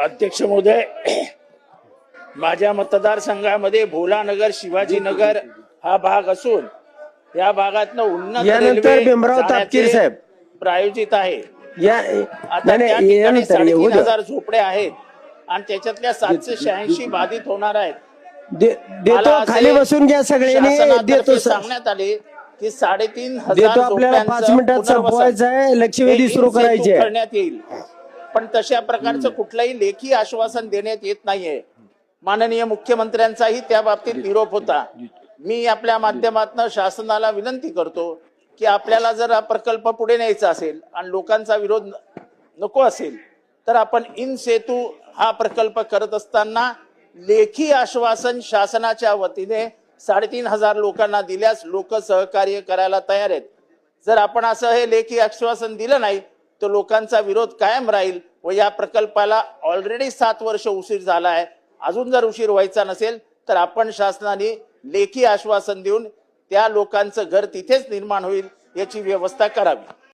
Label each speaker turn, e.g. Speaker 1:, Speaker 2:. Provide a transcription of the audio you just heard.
Speaker 1: अध्यक्ष महोदय माझ्या मतदारसंघामध्ये भोलानगर शिवाजीनगर हा भाग असून या भागातनं उन्नत रेल्वे
Speaker 2: भीमराव तापकीर साहेब.
Speaker 1: प्रायोजित आहे.
Speaker 2: या
Speaker 1: आता
Speaker 2: नाही
Speaker 1: त्या
Speaker 2: नाही
Speaker 1: ठिकाणी
Speaker 2: यानंतर येऊ
Speaker 1: साडेतीन
Speaker 2: द्या.
Speaker 1: हजार झोपड्या आहेत आणि त्याच्यातल्या सातशे शहाऐंशी बाधित होणार आहेत.
Speaker 2: दे- देतो
Speaker 1: मला असे
Speaker 2: खाली बसून घ्या सगळ्यांनी.
Speaker 1: शासनातर्फे
Speaker 2: देतो स-
Speaker 1: सांगण्यात आले की साडेतीन हजार
Speaker 2: देतो आपल्याला
Speaker 1: झोपड्यांचं
Speaker 2: पाच मिनिटात
Speaker 1: पुनर्वसन
Speaker 2: संपवायचं आहे. लक्षवेधी
Speaker 1: हे
Speaker 2: सुरू करायची आहे.
Speaker 1: करण्यात येईल. पण तशा प्रकारचं कुठलंही लेखी आश्वासन देण्यात येत नाहीये. माननीय मुख्यमंत्र्यांचाही त्या बाबतीत निरोप होता. मी आपल्या माध्यमातून शासनाला विनंती करतो की आपल्याला जर हा प्रकल्प पुढे न्यायचा असेल आणि लोकांचा विरोध नको असेल तर आपण इन सेतू हा प्रकल्प करत असताना लेखी आश्वासन शासनाच्या वतीने साडेतीन हजार लोकांना दिल्यास लोक सहकार्य करायला तयार आहेत. जर आपण असं हे लेखी आश्वासन दिलं नाही तर लोकांचा विरोध कायम राहील व या प्रकल्पाला ऑलरेडी सात वर्ष उशीर झाला आहे. अजून जर उशीर व्हायचा नसेल तर आपण शासनाने लेखी आश्वासन देऊन त्या लोकांचं घर तिथेच निर्माण होईल याची व्यवस्था करावी.